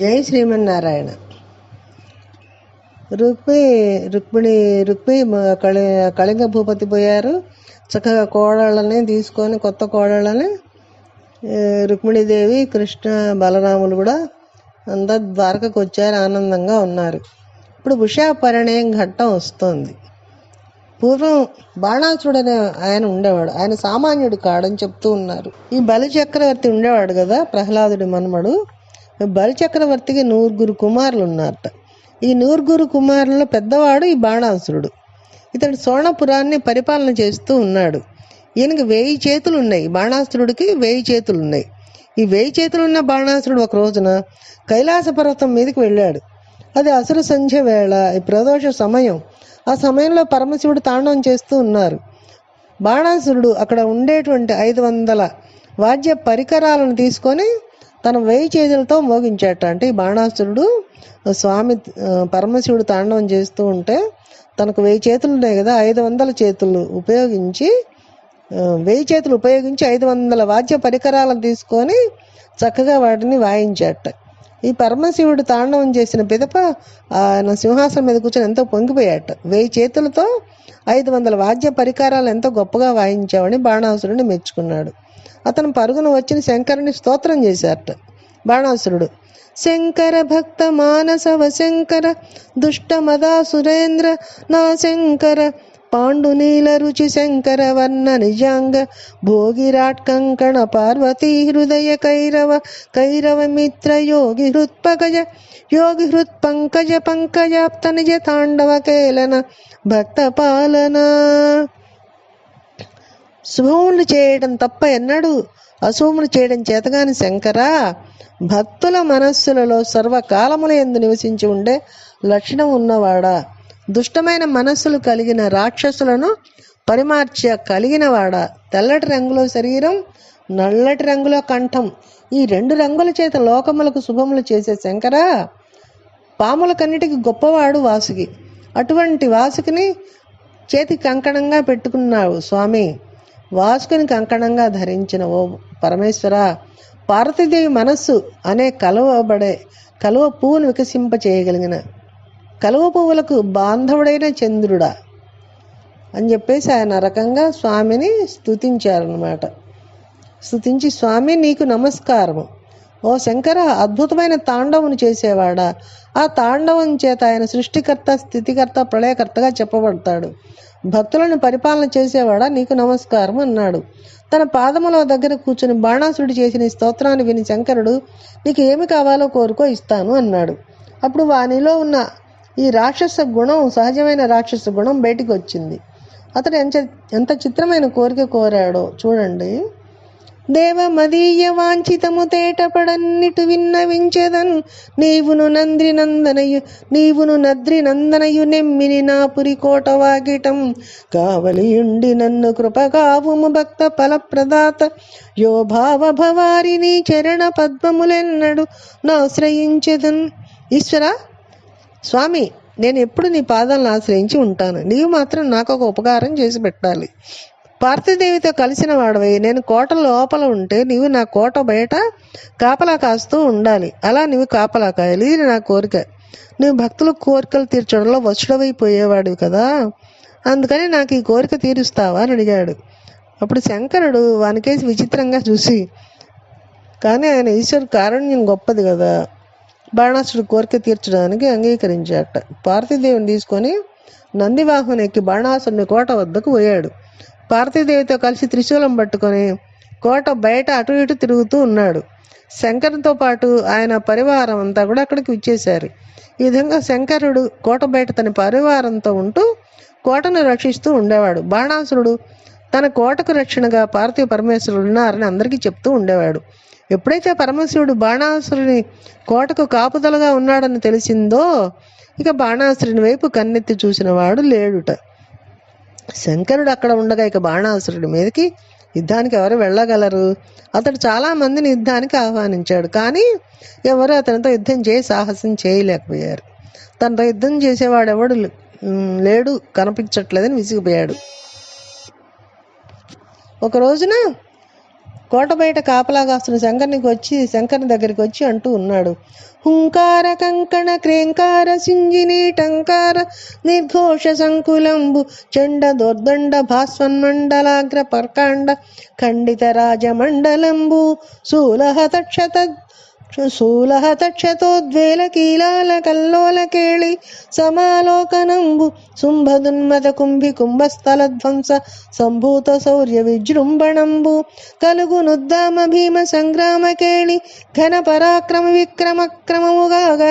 జై శ్రీమన్నారాయణ. రుక్మి రుక్మిణి రుక్మి కళి కళింగ భూపతి పోయారు. చక్కగా కోడళ్ళని తీసుకొని కొత్త కోడళ్ళని రుక్మిణీదేవి కృష్ణ బలరాములు కూడా అంతా ద్వారకకు వచ్చారు ఆనందంగా ఉన్నారు. ఇప్పుడు ఉషా పరిణయం ఘట్టం వస్తుంది. పూర్వం బాణాసురుడు అనే ఆయన ఉండేవాడు. ఆయన సామాన్యుడు కాడని చెప్తూ ఉన్నారు. ఈ బలి చక్రవర్తి ఉండేవాడు కదా ప్రహ్లాదుడి మనుమడు. బలిచక్రవర్తికి నూరుగురు కుమారులు ఉన్నారట ఈ నూరుగురు కుమారులలో పెద్దవాడు ఈ బాణాసురుడు. ఇతడు సోణపురాన్ని పరిపాలన చేస్తూ ఉన్నాడు. ఈయనకి వేయి చేతులు ఉన్నాయి బాణాసురుడికి వేయి చేతులు ఉన్నాయి ఈ వేయి చేతులు ఉన్న బాణాసురుడు ఒక రోజున కైలాస పర్వతం మీదకి వెళ్ళాడు. అది అసుర సంధ్య వేళ ఈ ప్రదోష సమయం. ఆ సమయంలో పరమశివుడు తాండవం చేస్తూ ఉన్నారు. బాణాసురుడు అక్కడ ఉండేటువంటి ఐదు వందల వాద్య పరికరాలను తీసుకొని తన వేయి చేతులతో మోగించాట. అంటే ఈ బాణాసురుడు స్వామి పరమశివుడు తాండవం చేస్తూ ఉంటే తనకు వెయ్యి చేతులు ఉన్నాయి కదా ఐదు వందల చేతులు ఉపయోగించి ఆ, వెయ్యి చేతులు ఉపయోగించి ఐదు వందల వాద్య పరికరాలను తీసుకొని చక్కగా వాటిని వాయించాట. ఈ పరమశివుడు తాండవం చేసిన పిదప ఆయన సింహాసనం మీద కూర్చొని ఎంతో పొంగిపోయాట. వెయ్యి చేతులతో ఐదు వందల వాద్య పరికరాలు ఎంతో గొప్పగా వాయించావని బాణాసురుడిని మెచ్చుకున్నాడు. అతను పరుగున వచ్చిన శంకరుని స్తోత్రం చేశారట. బాణాసురుడు శంకర భక్త మానసవ శంకర దుష్ట మదా సురేంద్ర నా శంకర పాండునీల రుచి శంకర వర్ణ నిజాంగ భోగిరాట్ కంకణ పార్వతీ హృదయ కైరవ కైరవ మిత్ర యోగి హృత్పకజ యోగి హృత్ పంకజ పంకజాప్త నిజ తాండవ కేలన భక్త పాలన. శుభములు చేయడం తప్ప ఎన్నడూ అశుభములు చేయడం చేతగాని శంకర భక్తుల మనస్సులలో సర్వకాలముల ఎందు నివసించి ఉండే లక్షణం ఉన్నవాడా దుష్టమైన మనస్సులు కలిగిన రాక్షసులను పరిమార్చ కలిగినవాడా. తెల్లటి రంగులో శరీరం నల్లటి రంగులో కంఠం. ఈ రెండు రంగుల చేత లోకములకు శుభములు చేసే శంకర పాములకన్నిటికి గొప్పవాడు వాసుకి. అటువంటి వాసుకిని చేతి కంకణంగా పెట్టుకున్నావు స్వామి. వాసుకుని కంకణంగా ధరించిన ఓ పరమేశ్వర పార్వతీదేవి మనస్సు అనే కలువబడే కలువ పువ్వును వికసింప చేయగలిగిన కలువ పువ్వులకు బాంధవుడైన చంద్రుడా అని చెప్పేసి ఆయన రకంగా స్వామిని స్థుతించారనమాట స్థుతించి స్వామి నీకు నమస్కారము. ఓ శంకర అద్భుతమైన తాండవును చేసేవాడా? ఆ తాండవం చేత ఆయన సృష్టికర్త స్థితికర్త ప్రళయకర్తగా చెప్పబడతాడు. భక్తులను పరిపాలన చేసేవాడా? నీకు నమస్కారం అన్నాడు. తన పాదముల దగ్గర కూర్చుని బాణాసురుడు చేసిన స్తోత్రాన్ని విని శంకరుడు నీకు ఏమి కావాలో కోరుకో ఇస్తాను అన్నాడు. అప్పుడు వానిలో ఉన్న ఈ రాక్షస గుణం సహజమైన రాక్షస గుణం బయటికి వచ్చింది. అతడు ఎంత ఎంత చిత్రమైన కోరిక కోరాడో చూడండి. దేవమదీయ వాంఛితము తేటపడన్నిటు విన్నవించెదన్. నీవును నంద్రి నందనయు నీవును నద్రి నందనయు నెమ్మిని నా పురికోట వాగిటం కావలియుండి నన్ను కృపకావుము భక్త ఫలప్రదాత. యో భావ భవారి నీ చరణ పద్మములెన్నడు నాశ్రయించెదన్. ఈశ్వర స్వామి నేను ఎప్పుడు నీ పాదాలను ఆశ్రయించి ఉంటాను. నీవు మాత్రం నాకు ఒక ఉపకారం చేసి పెట్టాలి. పార్థిదేవితో కలిసిన వాడవై నేను కోట లోపల ఉంటే నీవు నా కోట బయట కాపలా కాస్తూ ఉండాలి. అలా నీవు కాపలా కాయాలి. ఇది నా కోరిక. నువ్వు భక్తుల కోరికలు తీర్చడంలో వసుడవైపోయేవాడు కదా. అందుకని నాకు ఈ కోరిక తీరుస్తావా అని అడిగాడు. అప్పుడు శంకరుడు వానికేసి విచిత్రంగా చూసి కానీ ఆయన ఈశ్వరు కారుణ్యం గొప్పది కదా. బాణాసుడు కోరిక తీర్చడానికి అంగీకరించాట. పార్థిదేవిని తీసుకొని నందివాహనం ఎక్కి బాణాసుడిని కోట వద్దకు పోయాడు. పార్వతీదేవితో కలిసి త్రిశూలం పట్టుకొని కోట బయట అటు ఇటు తిరుగుతూ ఉన్నాడు. శంకరుతో పాటు ఆయన పరివారం అంతా కూడా అక్కడికి వచ్చేశారు. ఈ విధంగా శంకరుడు కోట బయట తన పరివారంతో ఉంటూ కోటను రక్షిస్తూ ఉండేవాడు. బాణాసురుడు తన కోటకు రక్షణగా పార్వతీ పరమేశ్వరుడు ఉన్నారని అందరికీ చెప్తూ ఉండేవాడు. ఎప్పుడైతే పరమశివుడు బాణాసురుని కోటకు కాపుదలగా ఉన్నాడని తెలిసిందో ఇక బాణాసురుని వైపు కన్నెత్తి చూసిన వాడు లేడుట. శంకరుడు అక్కడ ఉండగా ఇక బాణాసురుడి మీదకి యుద్ధానికి ఎవరు వెళ్ళగలరు? అతడు చాలా మందిని యుద్ధానికి ఆహ్వానించాడు. కానీ ఎవరు అతనితో యుద్ధం చేయి సాహసం చేయలేకపోయారు. తనతో యుద్ధం చేసేవాడు ఎవడు లేడు కనిపించట్లేదని విసిగిపోయాడు. ఒక రోజున కోట బయట కాపలాగాస్తున్న శంకర్నికి వచ్చి శంకర్ని దగ్గరికి వచ్చి అంటూ ఉన్నాడు. హుంకార కంకణ క్రేంకార సింజిని టంకార నిర్ఘోష సంకులంబు చండ దోర్దండ భాస్వన్మండలాగ్ర పర్కాండ ఖండిత రాజమండలంబు శూలహ తక్షత శూలహ తక్షతోద్వేల కీలాల కల్లోల కేళి సమాలోకనంబు శుంభదున్మద కుంభి కుంభస్థల ధ్వంస సంభూత శౌర్య విజృంభణంబు కలుగునుద్దామ భీమ సంగ్రామ కేళి ఘన పరాక్రమ విక్రమక్రమముగాగా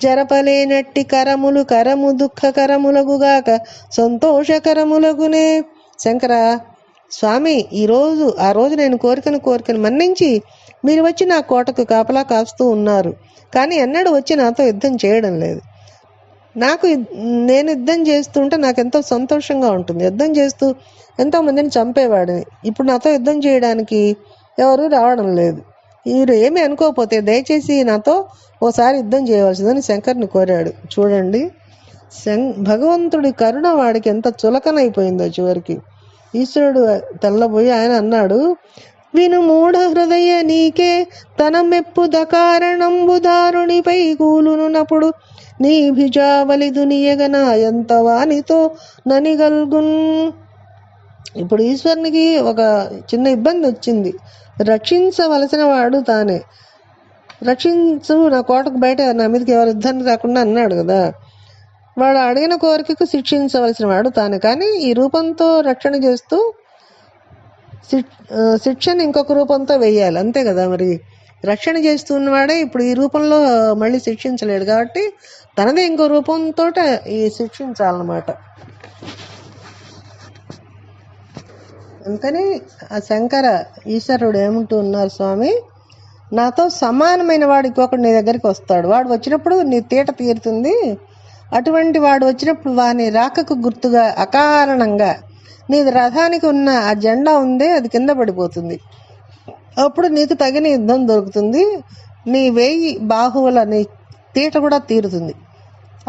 జరపలేనట్టి కరములు కరము దుఃఖకరములగుగాక సంతోషకరములగునే శంకర స్వామి ఈరోజు ఆ రోజు నేను కోరికను కోరికను మన్నించి మీరు వచ్చి నా కోటకు కాపలా కాస్తూ ఉన్నారు. కానీ ఎన్నడూ వచ్చి నాతో యుద్ధం చేయడం లేదు. నాకు నేను యుద్ధం చేస్తుంటే నాకు ఎంతో సంతోషంగా ఉంటుంది. యుద్ధం చేస్తూ ఎంతో మందిని చంపేవాడిని. ఇప్పుడు నాతో యుద్ధం చేయడానికి ఎవరు రావడం లేదు. మీరు ఏమి అనుకోకపోతే దయచేసి నాతో ఓసారి యుద్ధం చేయవలసిందని శంకర్ని కోరాడు. చూడండి. శం భగవంతుడి కరుణ వాడికి ఎంత చులకనైపోయిందో చివరికి. ఈశ్వరుడు తెల్లబోయి ఆయన అన్నాడు విను మూఢ హృదయ నీకే తన మెప్పుద కారణంబు దారునిపై కూలునునప్పుడు నీ భిజావలి దునియగన ఎంత వానితో ననిగల్గున్. ఇప్పుడు ఈశ్వరునికి ఒక చిన్న ఇబ్బంది వచ్చింది రక్షించవలసిన వాడు తానే. రక్షించు నా కోటకు బయట నా మీదకి ఎవరు యుద్ధానికి రాకుండా అన్నాడు కదా. వాడు అడిగిన కోరికకు శిక్షించవలసిన వాడు తానే. కానీ ఈ రూపంతో రక్షణ చేస్తూ శిక్షను ఇంకొక రూపంతో వేయాలి. అంతే కదా మరి. రక్షణ చేస్తున్నవాడే ఇప్పుడు ఈ రూపంలో మళ్ళీ శిక్షించలేడు కాబట్టి తనదే ఇంకో రూపంతో ఈ శిక్షించాలన్నమాట. అందుకని ఆ శంకర ఈశ్వరుడు ఏమంటూ ఉన్నారు స్వామి? నాతో సమానమైన వాడు ఇంకొకటి నీ దగ్గరికి వస్తాడు. వాడు వచ్చినప్పుడు నీ తీట తీరుతుంది. అటువంటి వాడు వచ్చినప్పుడు వాని రాకకు గుర్తుగా అకారణంగా నీది రథానికి ఉన్న ఆ జెండా ఉందే అది కింద పడిపోతుంది. అప్పుడు నీకు తగిన యుద్ధం దొరుకుతుంది. నీ వేయి బాహువుల నీ తీట కూడా తీరుతుంది.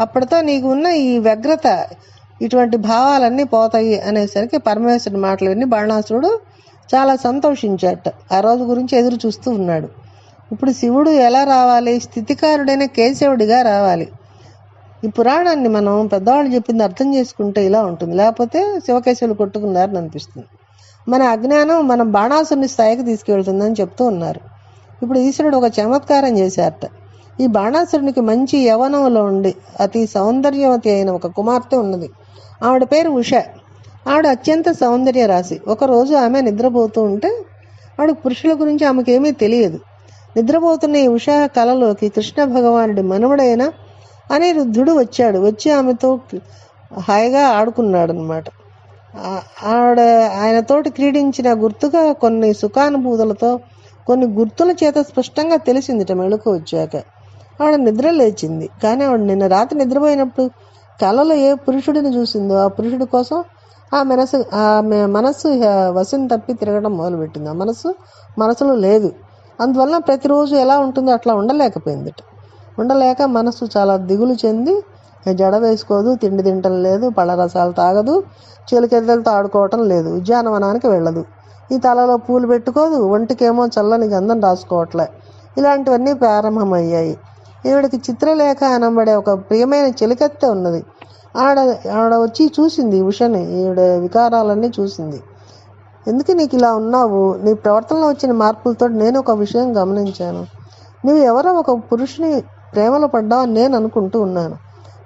అప్పటితో నీకు ఉన్న ఈ వ్యగ్రత ఇటువంటి భావాలన్నీ పోతాయి అనేసరికి పరమేశ్వరుడి మాటలు విని బాణాసురుడు చాలా సంతోషించాట ఆ రోజు గురించి ఎదురు చూస్తూ ఉన్నాడు. ఇప్పుడు శివుడు ఎలా రావాలి? స్థితికారుడైన కేశవుడిగా రావాలి. ఈ పురాణాన్ని మనం పెద్దవాళ్ళు చెప్పింది అర్థం చేసుకుంటే ఇలా ఉంటుంది. లేకపోతే శివకేశవులు కొట్టుకున్నారని అనిపిస్తుంది. మన అజ్ఞానం మన బాణాసుని స్థాయికి తీసుకెళ్తుందని చెప్తూ ఉన్నారు. ఇప్పుడు ఈశ్వరుడు ఒక చమత్కారం చేశారట. ఈ బాణాసురునికి మంచి యవనంలో ఉండి అతి సౌందర్యవతి అయిన ఒక కుమార్తె ఉన్నది. ఆవిడ పేరు ఉష. ఆవిడ అత్యంత సౌందర్య రాశి. ఒకరోజు ఆమె నిద్రపోతూ ఉంటే ఆవిడ పురుషుల గురించి ఆమెకేమీ తెలియదు. నిద్రపోతున్న ఈ ఉష కలలోకి కృష్ణ భగవానుడి మనవడైన అనిరుద్ధుడు వచ్చాడు. వచ్చి ఆమెతో హాయిగా ఆడుకున్నాడు అనమాట ఆవిడ ఆయనతోటి క్రీడించిన గుర్తుగా కొన్ని సుఖానుభూతులతో కొన్ని గుర్తుల చేత స్పష్టంగా తెలిసిందిట మెళుకు వచ్చాక. ఆవిడ నిద్ర లేచింది. కానీ ఆవిడ నిన్న రాత్రి నిద్రపోయినప్పుడు కలలో ఏ పురుషుడిని చూసిందో ఆ పురుషుడి కోసం ఆ మనసు ఆమె మనస్సు వశం తప్పి తిరగడం మొదలుపెట్టింది. ఆ మనసు మనసులో లేదు. అందువల్ల ప్రతిరోజు ఎలా ఉంటుందో అట్లా ఉండలేకపోయిందిట. ఉండలేక మనసు చాలా దిగులు చెంది జడ వేసుకోదు తిండి తింటం లేదు పళ్ళరసాలు తాగదు చిలకెద్దలతో ఆడుకోవటం లేదు ఉద్యానవనానికి వెళ్ళదు. ఈ తలలో పూలు పెట్టుకోదు ఒంటికేమో చల్లని గంధం రాసుకోవట్లే. ఇలాంటివన్నీ ప్రారంభమయ్యాయి. ఈవిడికి చిత్రలేఖ అనబడే ఒక ప్రియమైన చిలికెత్తె ఉన్నది. ఆడ ఆడ వచ్చి చూసింది ఉషని ఈవిడ వికారాలన్నీ చూసింది. ఎందుకు నీకు ఇలా ఉన్నావు? నీ ప్రవర్తనలో వచ్చిన మార్పులతో నేను ఒక విషయం గమనించాను. నువ్వు ఎవరో ఒక పురుషుని ప్రేమలో పడ్డావని నేను అనుకుంటూ ఉన్నాను.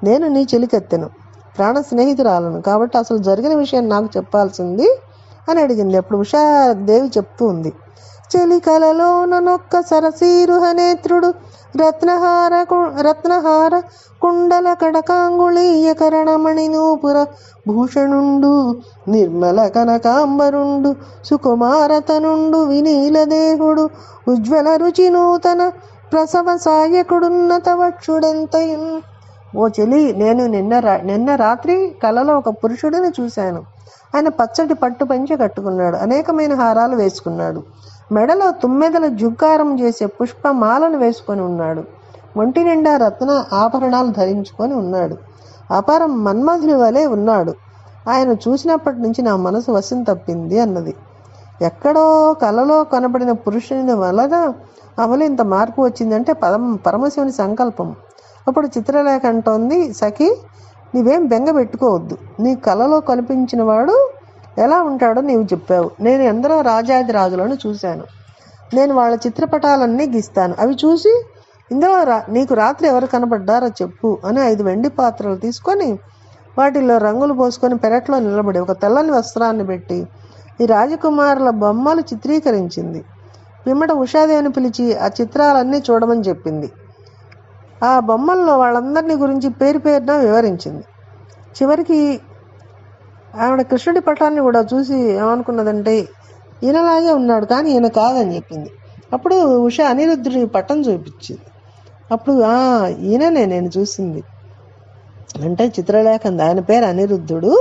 నేను నీ చెలికెత్తెను. ప్రాణ స్నేహితురాలను కాబట్టి అసలు జరిగిన విషయం నాకు చెప్పాల్సింది అని అడిగింది. అప్పుడు ఉషాదేవి చెప్తూ ఉంది. చెలికలలో నొక్క సరసీరుహ నేత్రుడు రత్నహార కు- రత్నహార కుండల కడకాంగుళీయకరణమణి నూపుర భూషణుండు నిర్మల కనకాంబరుండు సుకుమారతనుండు వినీలదేహుడు ఉజ్వల రుచి నూతన ప్రసవ సాయకుడున్నత వక్షుడెంతయున్ ఓ చెలి నేను నిన్న రా నిన్న రాత్రి కలలో ఒక పురుషుడిని చూశాను. ఆయన పచ్చటి పట్టు పంచె కట్టుకున్నాడు. అనేకమైన హారాలు వేసుకున్నాడు. మెడలో తుమ్మెదల జుగ్గారం చేసే పుష్పమాలను వేసుకొని ఉన్నాడు. ఒంటి నిండా రత్న ఆభరణాలు ధరించుకొని ఉన్నాడు. అపారం మన్మధుని వలె ఉన్నాడు. ఆయన చూసినప్పటి నుంచి నా మనసు వశం తప్పింది అన్నది. ఎక్కడో కలలో కనబడిన పురుషుని వలన అమలు ఇంత మార్పు వచ్చిందంటే పదం పరమశివుని సంకల్పం. అప్పుడు చిత్రలేఖ అంటోంది సఖి నీవేం బెంగ పెట్టుకోవద్దు. నీ కలలో కనిపించిన వాడు ఎలా ఉంటాడో నీవు చెప్పావు. నేను ఎందరో రాజాది రాజులను చూశాను. నేను వాళ్ళ చిత్రపటాలన్నీ గీస్తాను. అవి చూసి ఇందులో రా నీకు రాత్రి ఎవరు కనబడ్డారో చెప్పు అని ఐదు వెండి పాత్రలు తీసుకొని వాటిల్లో రంగులు పోసుకొని పెరట్లో నిలబడి ఒక తెల్లని వస్త్రాన్ని పెట్టి ఈ రాజకుమారుల బొమ్మలు చిత్రీకరించింది. పిమ్మట ఉషాదేవిని పిలిచి ఆ చిత్రాలన్నీ చూడమని చెప్పింది. ఆ బొమ్మల్లో వాళ్ళందరినీ గురించి పేరు పేరున వివరించింది. చివరికి ఆవిడ కృష్ణుడి పటాన్ని కూడా చూసి ఏమనుకున్నదంటే ఈయనలాగే ఉన్నాడు కానీ ఈయన కాదని చెప్పింది. అప్పుడు ఉష అనిరుద్ధుడి పటం చూపించింది. అప్పుడు "ఆ, ఈయననే నేను చూసింది. అంటే చిత్రలేఖంది. ఆయన పేరు అనిరుద్ధుడు.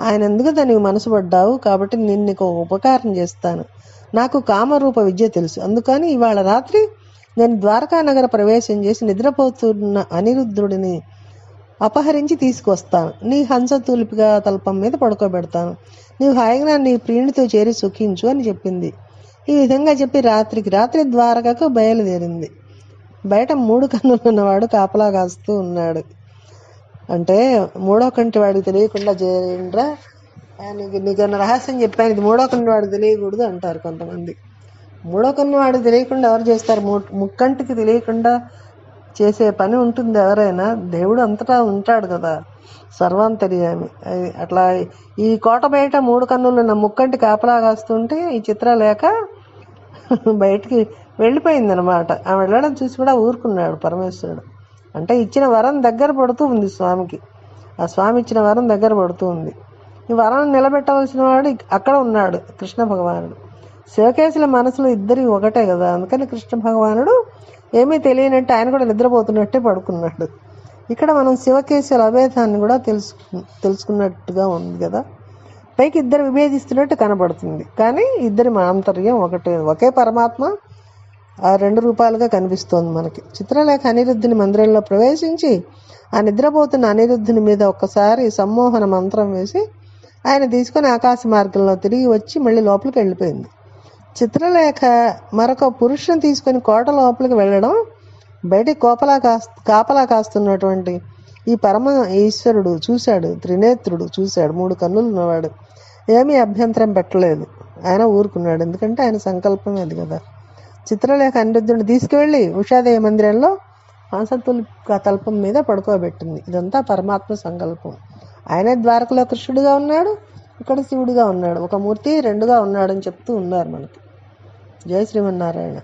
ఆయన ఎందుకు దానికి మనసు పడ్డావు? కాబట్టి నేను నీకు ఒక ఉపకారం చేస్తాను. నాకు కామరూప విద్య తెలుసు. అందుకని ఇవాళ రాత్రి నేను ద్వారకా నగర ప్రవేశం చేసి నిద్రపోతున్న అనిరుద్ధుడిని అపహరించి తీసుకొస్తాను. నీ హంసతూలిపిగా తల్పం మీద పడుకోబెడతాను. నీవు హాయిగా నీ ప్రియునితో చేరి సుఖించు అని చెప్పింది. ఈ విధంగా చెప్పి రాత్రికి రాత్రి ద్వారకకు బయలుదేరింది. బయట మూడు కన్నులు ఉన్నవాడు కాపలా కాస్తూ ఉన్నాడు. అంటే మూడో కంటి వాడికి తెలియకుండా చేయండిరా నీకు నీకన్నా రహస్యం చెప్పాను? ఇది మూడో కన్ను వాడికి తెలియకూడదు అంటారు కొంతమంది. మూడో కన్ను వాడికి తెలియకుండా ఎవరు చేస్తారు? ము- ముక్కంటికి తెలియకుండా చేసే పని ఉంటుంది ఎవరైనా. దేవుడు అంతటా ఉంటాడు కదా. సర్వాంతర్యామి. అది అట్లా ఈ కోట బయట మూడు కన్నులున్న ముక్కంటి కాపలా కాస్తుంటే ఈ చిత్రలేఖ బయటికి వెళ్ళిపోయిందనమాట ఆమె వెళ్ళడం చూసి కూడా ఊరుకున్నాడు పరమేశ్వరుడు. అంటే ఇచ్చిన వరం దగ్గర పడుతూ ఉంది స్వామికి. ఆ స్వామి ఇచ్చిన వరం దగ్గర పడుతూ ఉంది. ఈ వరం నిలబెట్టవలసిన వాడు అక్కడ ఉన్నాడు కృష్ణ భగవానుడు. శివకేశుల మనసులో ఇద్దరి ఒకటే కదా అందుకని కృష్ణ భగవానుడు ఏమీ తెలియనట్టు ఆయన కూడా నిద్రపోతున్నట్టే పడుకున్నాడు. ఇక్కడ మనం శివకేశుల అభేదాన్ని కూడా తెలుసు తెలుసుకున్నట్టుగా ఉంది కదా. పైకి ఇద్దరు విభేదిస్తున్నట్టు కనబడుతుంది. కానీ ఇద్దరి మాంతర్యం ఒకటే ఒకే పరమాత్మ ఆ రెండు రూపాలుగా కనిపిస్తోంది మనకి. చిత్రలేఖ అనిరుద్ధుని మందిరంలో ప్రవేశించి ఆ నిద్రపోతున్న అనిరుద్ధుని మీద ఒక్కసారి సమ్మోహన మంత్రం వేసి ఆయన తీసుకొని ఆకాశ మార్గంలో తిరిగి వచ్చి మళ్ళీ లోపలికి వెళ్ళిపోయింది. చిత్రలేఖ మరొక పురుషుని తీసుకొని కోట లోపలికి వెళ్ళడం బయటికి కోపలా కాస్ కాపలా కాస్తున్నటువంటి ఈ పరమ ఈశ్వరుడు చూశాడు త్రినేత్రుడు చూశాడు మూడు కన్నులు ఉన్నవాడు. ఏమీ అభ్యంతరం పెట్టలేదు. ఆయన ఊరుకున్నాడు. ఎందుకంటే ఆయన సంకల్పం అది కదా. చిత్రలేఖ అనిరుద్ధుడిని తీసుకువెళ్ళి ఉషాదేవి మందిరంలో హంసతులు తల్పం మీద పడుకోబెట్టింది. ఇదంతా పరమాత్మ సంకల్పం. ఆయనే ద్వారకలో కృష్ణుడిగా ఉన్నాడు ఇక్కడ శివుడిగా ఉన్నాడు. ఒక మూర్తి రెండుగా ఉన్నాడని చెప్తూ ఉన్నారు మనకి. జయ శ్రీమన్నారాయణ.